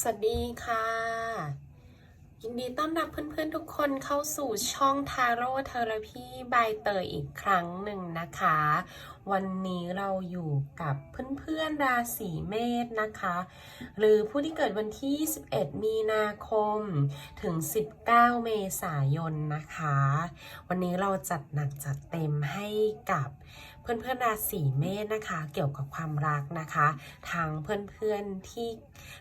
สวัสดีค่ะ ยินดีต้อนรับเพื่อนๆทุกคนเข้าสู่ช่องทาโร่เทอราพีบายเตยอีกครั้งหนึ่งนะคะ วันนี้เราอยู่กับเพื่อนๆราศีเมษนะคะ หรือผู้ที่เกิดวันที่ 11 มีนาคมถึง 19 เมษายนนะคะ วันนี้เราจัดหนักจัดเต็มให้กับ เพื่อนๆราศีเมษนะคะ เกี่ยวกับความรักนะคะทางเพื่อนๆที่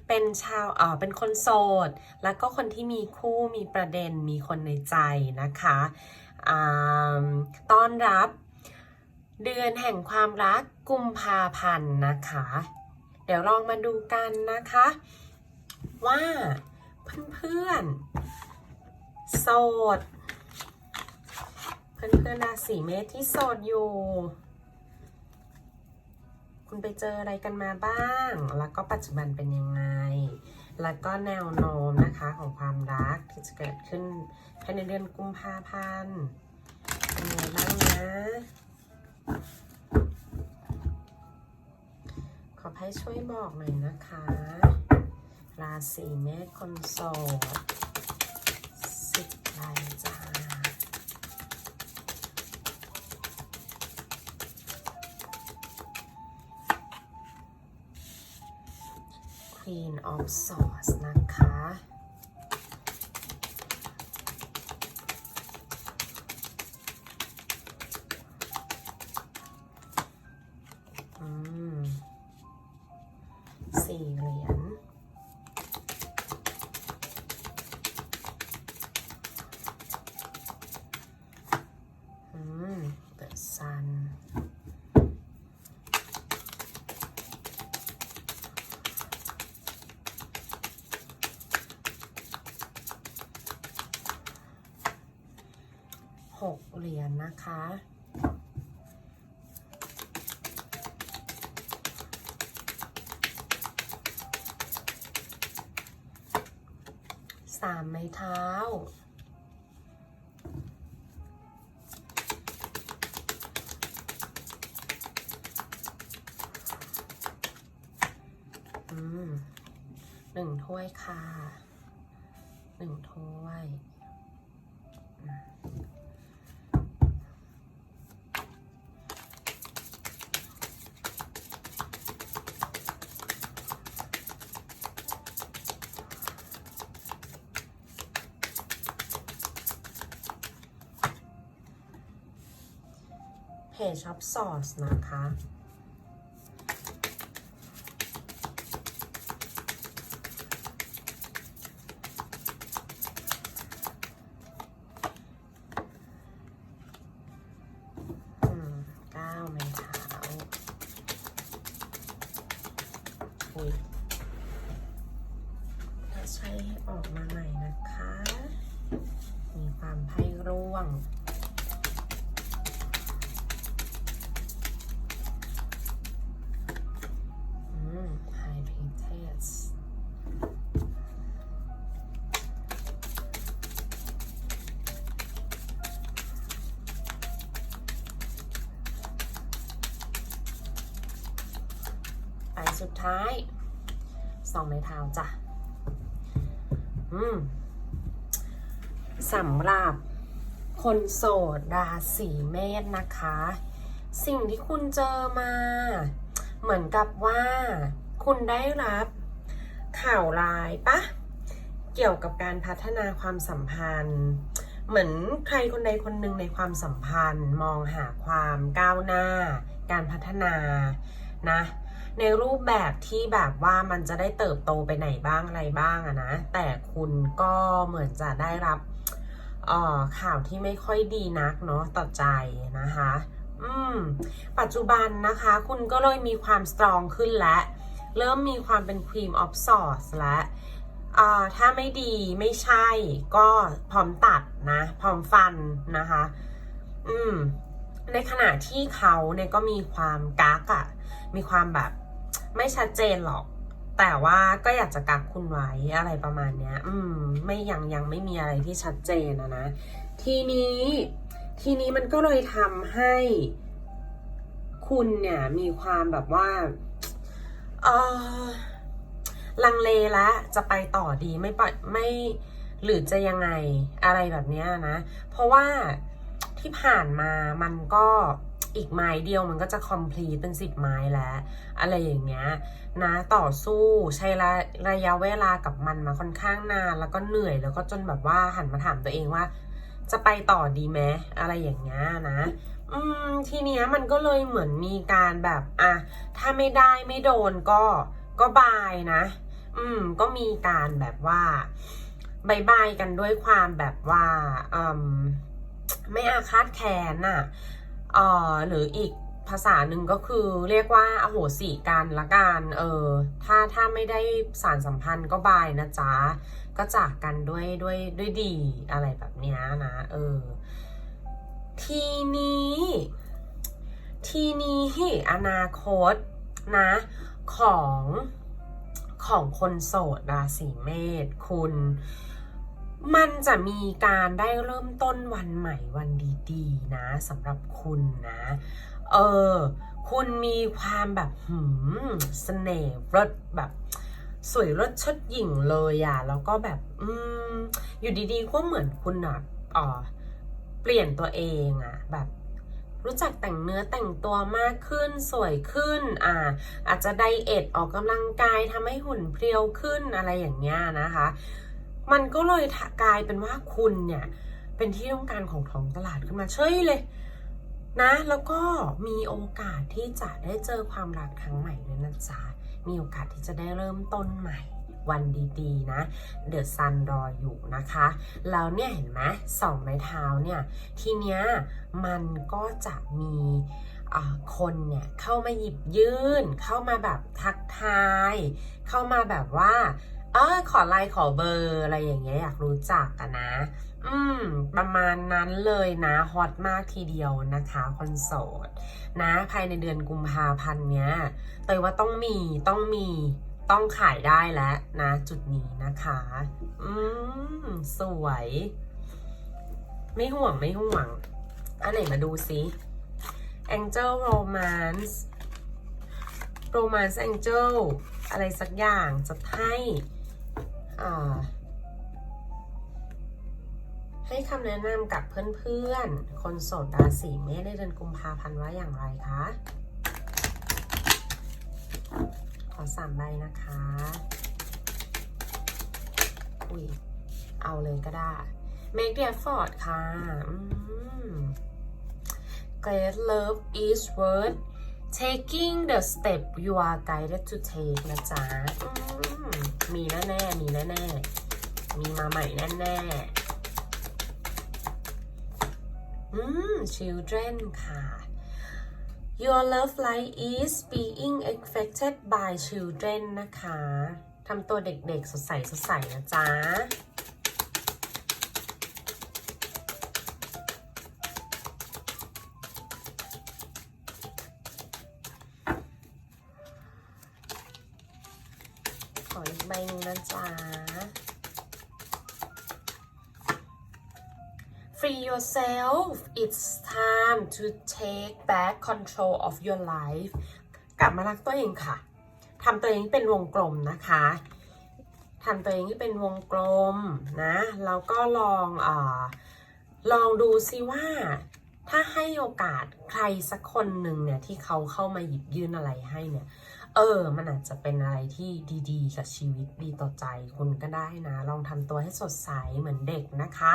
เป็นชาวเออเป็นคนโสด แล้วก็คนที่มีคู่มีประเด็นมีคนในใจนะคะอ่าต้อนรับเดือนแห่งความรักกุมภาพันธ์นะคะ เดี๋ยวลองมาดูกันนะคะ ว่าเพื่อนๆโสด เพื่อนๆราศีเมษที่โสดอยู่ คุณไปเจออะไรกันมาบ้าง แล้วก็ปัจจุบันเป็นยังไง แล้วก็แนวโน้มนะคะของความรักที่จะเกิดขึ้นภายในเดือนกุมภาพันธ์เป็นยังไงบ้างนะ ขอให้ช่วยบอกหน่อยนะคะ ราศีเมษคนโสด Queen of Swords นะคะ สามไม้เท้าอืมหนึ่งถ้วยค่ะ หนึ่งถ้วย เพจช็อปซอสนะคะ ไปสุดท้ายสองไม้เท้าจ้ะ อืมสำหรับคนโสดราศีเมษนะคะ สิ่งที่คุณเจอมา เหมือนกับว่า คุณได้รับ ข่าวร้ายปะเกี่ยวกับการพัฒนาความสัมพันธ์ เหมือนใครคนใดคนหนึ่งในความสัมพันธ์ มองหาความก้าวหน้า การพัฒนานะ ในรูปแบบที่แบบว่ามันจะได้เติบโตไปไหนบ้างอะไรบ้างอะนะ แต่คุณก็เหมือนจะได้รับข่าวที่ไม่ค่อยดีนักเนาะต่อใจนะคะ อืม ปัจจุบันนะคะ คุณก็เลยมีความสตรองขึ้นและ เริ่มมีความเป็น Queen of Swords และถ้าไม่ดีไม่ใช่ก็พร้อมตัดนะ พร้อมฟันนะคะ อืม ในขณะที่เขาเนี่ยก็มีความกักอะมีความแบบ ไม่ชัดเจนหรอก แต่ว่าก็อยากจะกักคุณไว้อะไรประมาณเนี้ย อืม ไม่ยังยังไม่มีอะไรที่ชัดเจนนะนะ ทีนี้ ทีนี้มันก็เลยทำให้คุณเนี่ยมีความแบบว่า เออลังเลละจะไปต่อดีไม่ไปไม่หรือจะยังไงอะไรแบบเนี้ยนะ เพราะว่าที่ผ่านมามันก็ อีกไม้เดียวมันก็จะ complete เป็นสิบไม้แล้ว อะไรอย่างเงี้ยนะต่อสู้ใช้ระระยะเวลากับมันมาค่อนข้างนานแล้วก็เหนื่อยแล้วก็จนแบบว่าหันมาถามตัวเองว่า จะไปต่อดีไหมอะไรอย่างเงี้ยนะอืมทีเนี้ยมันก็เลยเหมือนมีการแบบอะถ้าไม่ได้ไม่โดนก็ก็บายนะ อืมก็มีการแบบว่าบายบายกันด้วยความแบบว่าอืมไม่อาฆาตแค้นน่ะ เอ่อหรืออีกภาษาหนึ่งก็คือเรียกว่าอโหสิกันละกันเออถ้าถ้าไม่ได้สารสัมพันธ์ก็บายนะจ๊ะ ก็จากกันด้วยด้วยด้วยดีอะไรแบบนี้นะเออทีนี้ ทีนี้อนาคตนะของของคนโสดราศีเมษคุณ มันจะมีการได้เริ่มต้นวันใหม่วันดีๆนะสำหรับคุณนะ เออ คุณมีความแบบหืมเสน่ห์รสแบบ สวยรสชดหยิ่งเลยอะแล้วก็แบบ อืม อยู่ดีๆ ก็เหมือนคุณอะอ่อเปลี่ยนตัวเองอะแบบรู้จักแต่งเนื้อแต่งตัวมากขึ้นสวยขึ้นอ่าอาจจะไดเอทออกกำลังกายทำให้หุ่นเพรียวขึ้นอะไรอย่างเงี้ยนะคะ มันก็เลยกลายเป็นว่าคุณเนี่ย เป็นที่ต้องการของท้องตลาดขึ้นมาเฉยเลยนะ แล้วก็มีโอกาสที่จะได้เจอความรักครั้งใหม่ด้วยนะจ๊ะมีโอกาสที่จะได้เริ่มต้นใหม่วันดีๆ นะเดอะซันรออยู่นะคะ แล้วเนี่ยเห็นไหมสองไม้เท้าเนี่ย ทีเนี้ยมันก็จะมีคนเนี่ยเข้ามาหยิบยื่น เข้ามาแบบทักทาย เข้ามาแบบว่า เออขอไลน์ขอเบอร์อะไรอย่างเงี้ยอยากรู้จักอะนนะ อืม ประมาณนั้นเลยนะฮอตมากทีเดียวนะคะคนโสดนะภายในเดือนกุมภาพันธ์เนี้ยเตยว่าต้องมีต้องมีต้องขายได้แล้วนะ จุดนี้นะคะ อืม สวย ไม่ห่วงไม่ห่วง อันไหนมาดูซิ Angel Romance Romance Angel อะไรสักอย่างจะให้ ให้คำแนะนำกับเพื่อนๆ คนโสดราศีเมษในเดือนกุมภาพันธ์ว่าอย่างไรคะ ขอสามใบนะคะ อุ้ย เอาเลยก็ได้ Make the effort ค่ะ Great love is worth taking the step you are guided to take นะจ๊ะ มีแน่ๆมีแน่ๆมีมาใหม่แน่ๆอืม children ค่ะ Your love life is being affected by children นะคะ ทำตัวเด็กๆ สดใสสดใสนะจ๊ะ to take back control of your life กลับมารักตัวเองค่ะทำตัวเองเป็นวงกลมนะคะทำตัวเองให้เป็นวงกลมนะแล้วก็ลองอลองดูซิว่า ถ้าให้โอกาสใครสักคนหนึ่งเนี่ยที่เขาเข้ามาหยิบยื่นอะไรให้เนี่ย เออ มันอาจจะเป็นอะไรที่ดีๆ กับชีวิตดีต่อใจคุณก็ได้นะ ลองทำตัวให้สดใสเหมือนเด็กนะคะ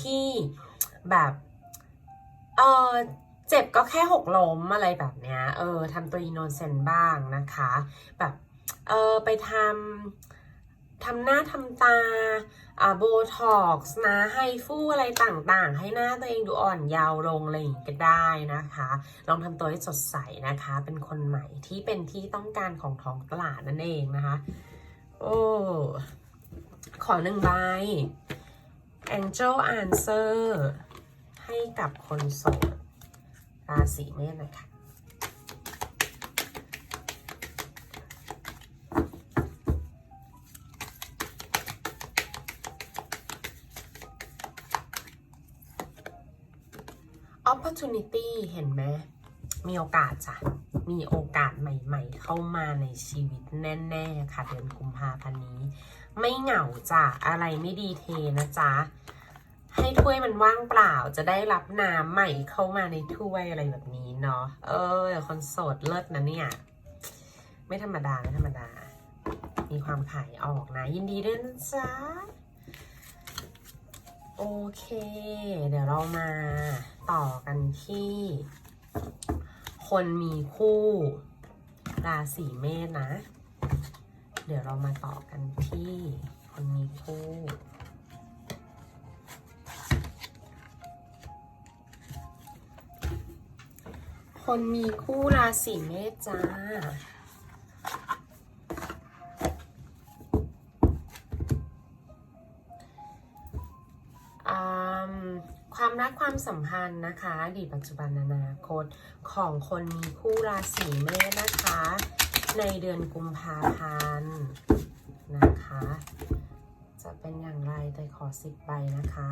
ที่แบบ เออเจ็บก็แค่หกล้มอะไรแบบเนี้ย เออทำตัวอินโนเซนต์บ้างนะคะ แบบเออไปทำทำหน้าทำตาอ่าโบท็อกซ์นะไฮฟูอะไรต่างๆ ให้หน้าตัวเองดูอ่อนยาวลงอะไรอย่างงี้ก็ได้นะคะ ลองทำตัวให้สดใสนะคะ เป็นคนใหม่ที่เป็นที่ต้องการของท้องตลาดนั่นเองนะคะ โอ้ขอหนึ่งใบ Angel Answer ให้กับคนโสดราศีเมษนะคะ opportunity เห็นไหมมีโอกาสจ้ะ มีโอกาสใหม่ ๆ เข้ามาในชีวิตแน่ๆค่ะเดือนกุมภาพันธ์นี้ ไม่เหงาจ้ะ อะไรไม่ดีเทนะจ๊ะ ให้ถ้วยมันว่างเปล่าจะได้รับน้ำใหม่เข้ามาในถ้วยอะไรแบบนี้เนาะเออคนโสดเลิศนะเนี่ย ไม่ธรรมดาไม่ธรรมดา มีความขายออกนะ ยินดีด้วยนะจ๊ะโอเค เดี๋ยวเรามาต่อกันที่ คนมีคู่ราศีเมษนะ เดี๋ยวเรามาต่อกันที่คนมีคู่ คนมีคู่ราศีเมษจ้า ความรักความสัมพันธ์นะคะ อดีตปัจจุบันอนาคตของคนมีคู่ราศีเมษนะคะ ในเดือนกุมภาพันธ์นะคะ จะเป็นอย่างไรแต่ขอสิบใบนะคะ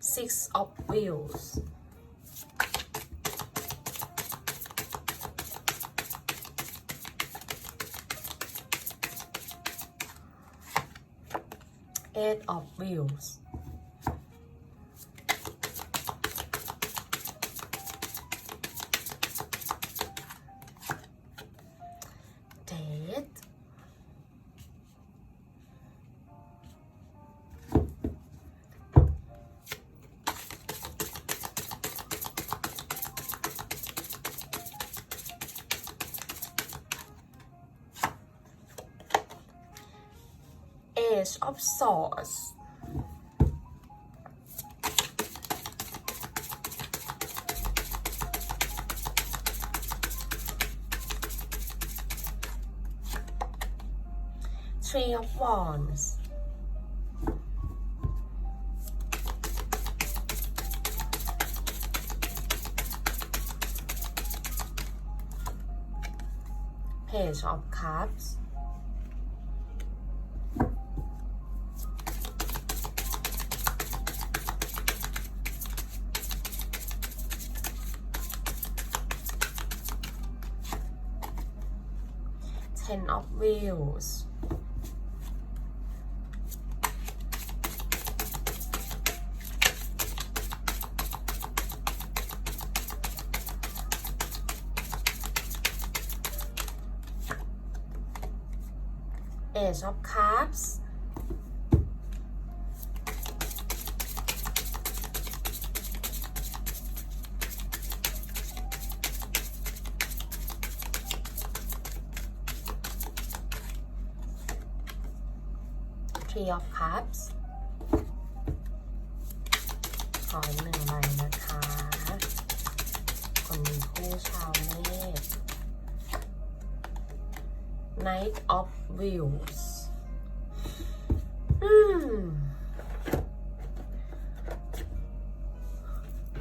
Six of Wheels. Eight of Wheels Ace of Swords Three of Wands. Page of Cups of Wheels Ace of Cups Three of Cups ขออีกหนึ่งใบนะคะ คนมีคู่ชาวเมษ Knight of Wheels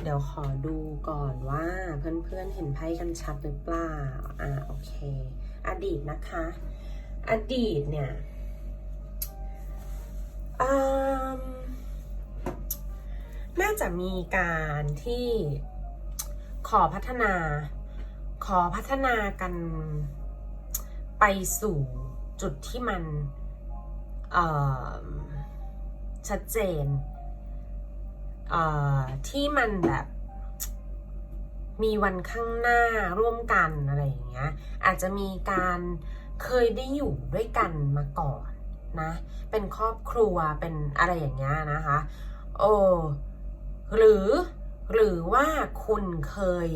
เดี๋ยวขอดูก่อนว่าเพื่อนๆเห็นไพ่กันชัดหรือเปล่า อ่าโอเค อดีตนะคะ อดีตเนี่ยาจะมีการที่ขอพัฒนา ขอพัฒนากันไปสู่จุดที่มันชัดเจนเที่มันแบบมีวันข้างหน้าร่วมกันอะไรอย่างเงี้ย อาจจะมีการเคยได้อยู่ด้วยกันมาก่อนนะ เป็นครอบครัวเป็นอะไรอย่างเงี้ยนะคะ โอ้ หรือหรือว่าคุณเคย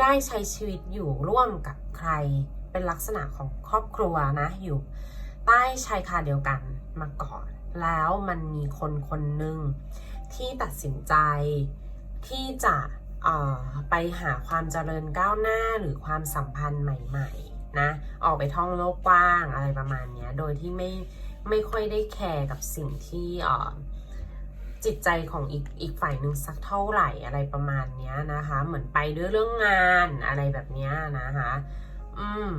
ได้ใช้ชีวิตอยู่ร่วมกับใคร เป็นลักษณะของครอบครัวนะ อยู่ใต้ชายคาเดียวกันมาก่อน แล้วมันมีคนคนหนึ่งที่ตัดสินใจที่จะไปหาความเจริญก้าวหน้าหรือความสัมพันธ์ใหม่ๆนะออกไปท่องโลกกว้างอะไรประมาณนี้โดยที่ไม่ไม่ค่อยได้แคร์กับสิ่งที่ออ จิตใจของอีกอีกฝ่ายหนึ่งสักเท่าไหร่อะไรประมาณเนี้ยนะคะ เหมือนไปด้วยเรื่องงานอะไรแบบเนี้ยนะคะ อืม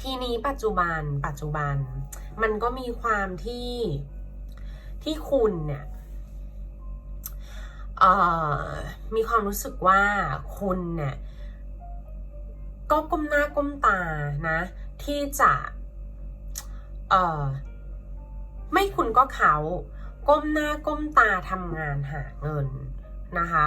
ทีนี้ปัจจุบันปัจจุบัน มันก็มีความที่ที่คุณเนี่ยเอ่อมีความรู้สึกว่าคุณเนี่ยก็ก้มหน้าก้มตานะ ที่จะเอ่อไม่คุณก็เขา ก้มหน้าก้มตาทำงานหาเงินนะคะ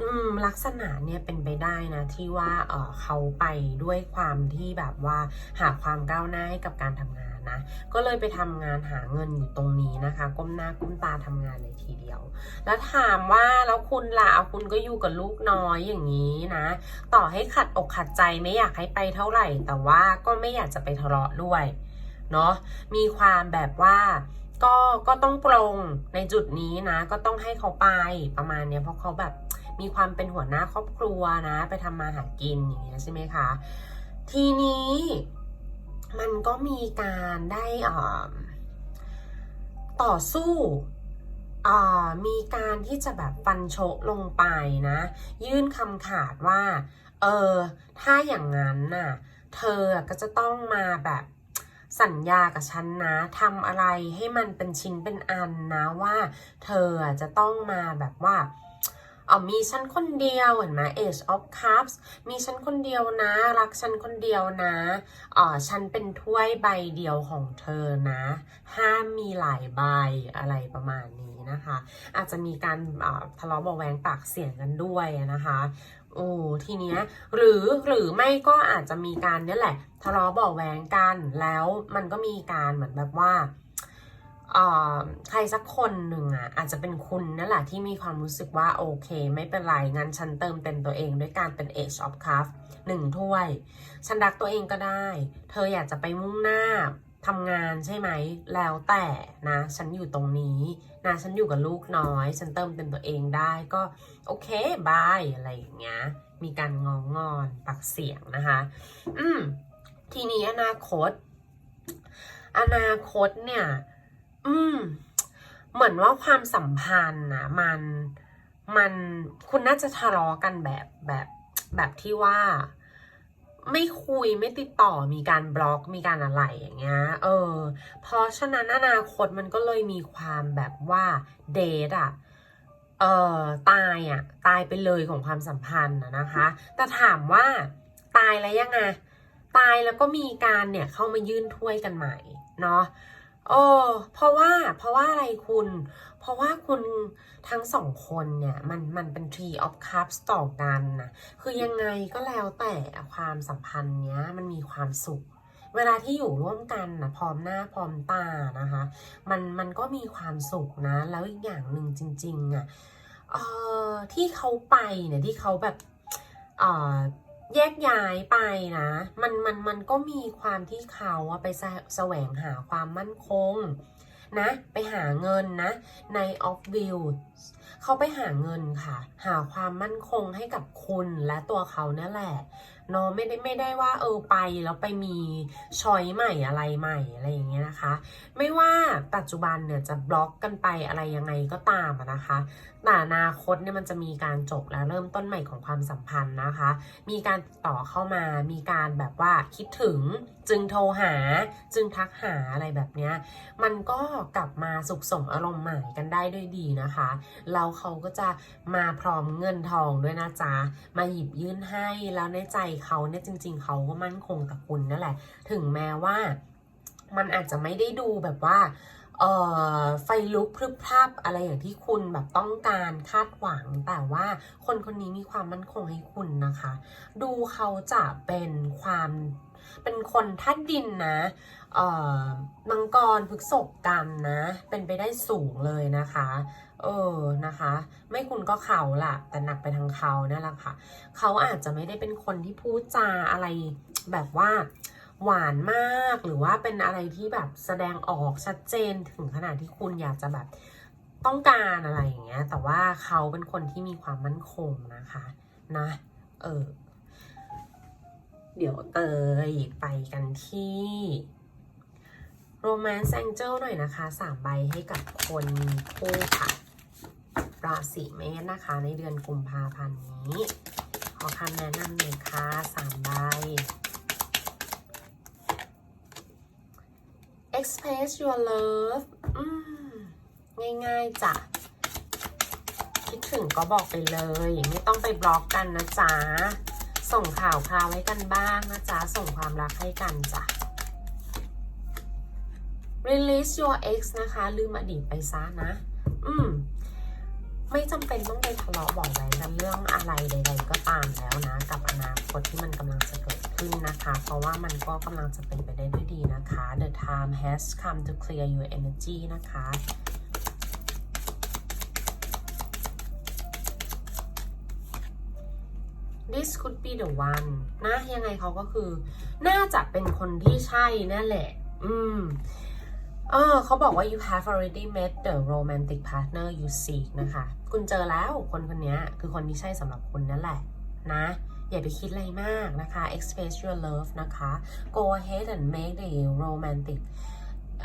อืมลักษณะเนี่ยเป็นไปได้นะที่ว่าเออเขาไปด้วยความที่แบบว่าหาความก้าวหน้าให้กับการทำงานนะ ก็เลยไปทำงานหาเงินอยู่ตรงนี้นะคะ ก้มหน้าก้มตาทำงานเลยทีเดียว แล้วถามว่าแล้วคุณล่ะเอาคุณก็อยู่กับลูกน้อยอย่างนี้นะ ต่อให้ขัดอกขัดใจไม่อยากให้ไปเท่าไหร่ แต่ว่าก็ไม่อยากจะไปทะเลาะด้วยเนาะมีความแบบว่า ก็ก็ต้องปรงในจุดนี้นะ ก็ต้องให้เขาไปประมาณเนี้ยเพราะเขาแบบมีความเป็นหัวหน้าครอบครัวนะ ไปทำมาหากินอย่างเงี้ยใช่ไหมคะ ทีนี้มันก็มีการได้อ่าต่อสู้อ่ามีการที่จะแบบฟันโชะลงไปนะ ยื่นคำขาดว่า เออ ถ้าอย่างนั้นน่ะ เธอก็จะต้องมาแบบ สัญญากับฉันนะทำอะไรให้มันเป็นชิ้นเป็นอันนะว่าเธอจะต้องมาแบบว่าเอามีฉันคนเดียวเห็นไหม Age of Cups มีฉันคนเดียวนะ รักฉันคนเดียวนะอ๋อฉันเป็นถ้วยใบเดียวของเธอนะ ห้ามมีหลายใบอะไรประมาณนี้นะคะ อาจจะมีการอ่าทะเลาะเบาะแวงปากเสียงกันด้วยนะคะ โอ้ทีเนี้ยหรือหรือไม่ก็อาจจะมีการเนี่ยแหละทะเลาะเบาแวงกันแล้วมันก็มีการเหมือนแบบว่าใครสักคนหนึ่งอะอาจจะเป็นคุณนั่นแหละที่มีความรู้สึกว่าโอเค ไม่เป็นไร งั้นฉันเติมเต็มตัวเองด้วยการเป็น Age of Cup หนึ่งถ้วย ฉันรักตัวเองก็ได้ เธออยากจะไปมุ่งหน้าทำงานใช่ไหม แล้วแต่นะ ฉันอยู่ตรงนี้นะ ฉันอยู่กับลูกน้อย ฉันเติมเต็มตัวเองได้ก็ โอเคบายอะไรอย่างเงี้ย มีการงองงอนปักเสียงนะคะ อืม ทีนี้อนาคต อนาคตเนี่ย อืม เหมือนว่าความสัมพันธ์นะมันมันคุณน่าจะทะเลาะกันแบบแบบแบบที่ว่าไม่คุยไม่ติดต่อมีการบล็อกมีการอะไรอย่างเงี้ย เออ เพราะฉะนั้นอนาคตมันก็เลยมีความแบบว่าเดทอะ เอ่อตายอะตายไปเลยของความสัมพันธ์นะนะคะ แต่ถามว่าตายแล้วยังไงตายแล้วก็มีการเนี่ยเข้ามายื่นถ้วยกันใหม่เนาะโอ้เพราะว่าเพราะว่าอะไรคุณ เพราะว่าคุณทั้งสองคนเนี่ยมันมันเป็น tree of cups ต่อกันนะคือยังไงก็แล้วแต่ความสัมพันธ์เนี้ยมันมีความสุข เวลาที่อยู่ร่วมกันนะพร้อมหน้าพร้อมตานะคะ มันมันก็มีความสุขนะ แล้วอีกอย่างหนึ่งจริงๆอะเอ่อที่เขาไปเนี่ยที่เขาแบบเอ่อแยกย้ายไปนะ มันมันมันก็มีความที่เขาอะไปแสแสวงหาความมั่นคงนะ ไปหาเงินนะ ในออฟวิว เขาไปหาเงินค่ะ หาความมั่นคงให้กับคุณและตัวเขานี่ยแหละเนาะไม่ได้ไม่ได้ว่าเออไปแล้วไปมีชอยใหม่อะไรใหม่อะไรอย่างเงี้ยนะคะ ไม่ว่าปัจจุบันเนี่ยจะบล็อกกันไปอะไรยังไงก็ตามนะคะแต่อนาคตเนี่ยมันจะมีการจบและเริ่มต้นใหม่ของความสัมพันธ์นะคะ มีการต่อเข้ามามีการแบบว่าคิดถึงจึงโทรหา จึงทักหาอะไรแบบเนี้ยมันก็กลับมาสุขสมอารมณ์ใหม่กันได้ด้วยดีนะคะแล้วแล้วเขาก็จะมาพร้อมเงินทองด้วยนะจ๊ะ มาหยิบยื่นให้แล้วในใจเขาเนี่ยจริง ๆ เขาก็มั่นคงกับคุณนั่นแหละ ถึงแม้ว่ามันอาจจะไม่ได้ดูแบบว่าเออไฟลุกพรึบพรับอะไรอย่างที่คุณแบบต้องการคาดหวัง แต่ว่าคนคนนี้มีความมั่นคงให้คุณนะคะ ดูเขาจะเป็นความเป็นคนธาตุดินนะเออมังกรพฤกษบกันนะ เป็นไปได้สูงเลยนะคะ เออนะคะ ไม่คุณก็เขาล่ะ แต่หนักไปทางเขานี่ยแหละค่ะ เขาอาจจะไม่ได้เป็นคนที่พูดจาอะไรแบบว่าหวานมากหรือว่าเป็นอะไรที่แบบแสดงออกชัดเจนถึงขนาดที่คุณอยากจะแบบต้องการอะไรอย่างเงี้ย แต่ว่าเขาเป็นคนที่มีความมั่นคงนะคะนะเออเดี๋ยวเตยไปกันที่ Romance Angel หน่อยนะคะสามใบให้กับคนคู่ค่ะ ราศีเมษนะคะ ในเดือนกุมภาพันธ์นี้ ขอคำแนะนำหน่อยค่ะสามใบ express your love ง่ายๆจ้ะคิดถึงก็บอกไปเลย ไม่ต้องไปบล็อกกันนะจ๊ะ ส่งข่าวคราวให้กันบ้างนะจ๊ะ ส่งความรักให้กันจ้ะ release your ex นะคะ ลืมอดีตไปซะนะ อืม จำเป็นต้องไปทะเลาะบอกแว้งกันเรื่องอะไรใด ๆ ก็ตามแล้วนะ กับอนาคตที่มันกำลังจะเกิดขึ้นนะคะ เพราะว่ามันก็กำลังจะเป็นไปได้ด้วยดีนะคะ The time has come to clear your energy นะคะ this could be the one นะยังไงเขาก็คือ น่าจะเป็นคนที่ใช่นั่นแหละ อืม เออเขาบอกว่า you have already met the romantic partner you seek นะคะ คุณเจอแล้วคนคนนี้คือคนที่ใช่สำหรับคุณนั่นแหละนะ อย่าไปคิดอะไรมากนะคะ express your love นะคะ go ahead and make the romantic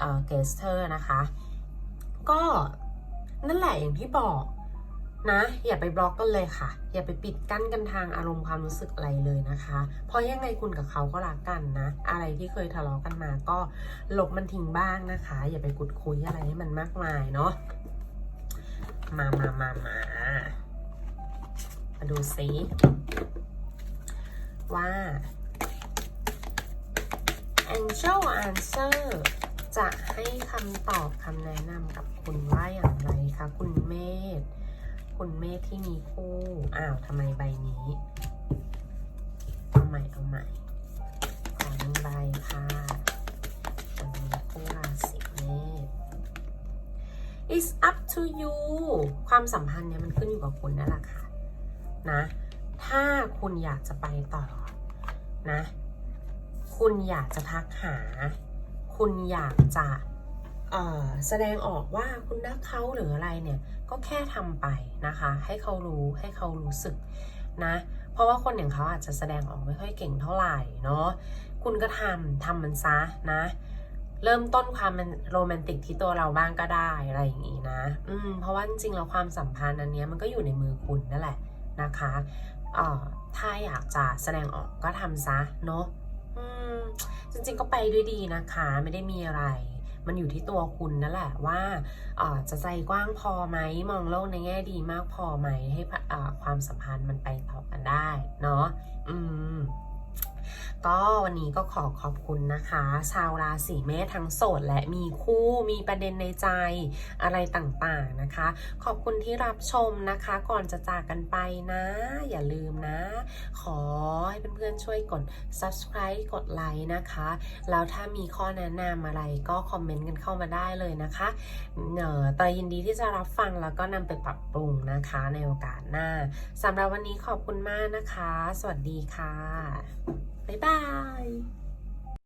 uh, gesture นะคะ ก็นั่นแหละอย่างที่บอก นะ อย่าไปบล็อกกันเลยค่ะ อย่าไปปิดกั้นกันทางอารมณ์ความรู้สึกอะไรเลยนะคะ เพราะยังไงคุณกับเขาก็รักกันนะ อะไรที่เคยทะเลาะกันมาก็ลบมันทิ้งบ้างนะคะ อย่าไปกุดคุยอะไรให้มันมากมายเนาะมามามามามาดูซิว่า Angel Answer จะให้คำตอบคำแนะนำกับคุณว่าอย่างไรคะ คุณเมธ คุณเมธที่มีคู่ อ้าวทำไมใบนี้ เอาใหม่เอาใหม่ ขอหนึ่งใบค่ะคนมีคู่ราศีเมษ It's up to you ความสัมพันธ์เนี่ยมันขึ้นอยู่กับคุณนั่นแหละค่ะ นะ ถ้าคุณอยากจะไปต่อ นะ คุณอยากจะทักหา คุณอยากจะ แสดงออกว่าคุณรักเขาหรืออะไรเนี่ยก็แค่ทำไปนะคะ ให้เขารู้ให้เขารู้สึกนะ เพราะว่าคนอย่างเขาอาจจะแสดงออกไม่ค่อยเก่งเท่าไหร่เนาะคุณก็ทำทำมันซะนะ เริ่มต้นความโรแมนติกที่ตัวเราบ้างก็ได้อะไรอย่างนี้นะ อืมเพราะว่าจริงๆแล้วความสัมพันธ์อันนี้มันก็อยู่ในมือคุณนั่นแหละนะคะเอ่อถ้าอยากจะแสดงออกก็ทำซะเนาะอืมจริงๆก็ไปด้วยดีนะคะ ไม่ได้มีอะไร มันอยู่ที่ตัวคุณนั่นแหละว่าเอ่อจะใจกว้างพอไหมมองโลกในแง่ดีมากพอไหมให้พะเอ่อความสัมพันธ์มันไปต่อกันได้ เนาะอืม ก็วันนี้ก็ขอขอบคุณนะคะ ชาวราศีเมษทั้งโสดและมีคู่มีประเด็นในใจอะไรต่างๆนะคะ ขอบคุณที่รับชมนะคะ ก่อนจะจากกันไปนะ อย่าลืมนะ ขอให้เพื่อนๆช่วยกด subscribe กดไลค์นะคะ แล้วถ้ามีข้อแนะนำอะไรก็คอมเมนต์กันเข้ามาได้เลยนะคะเอ่อเตยยินดีที่จะรับฟังแล้วก็นำไปปรับปรุงนะคะในโอกาสหน้าสำหรับวันนี้ขอบคุณมากนะคะ สวัสดีค่ะ บ๊ายบาย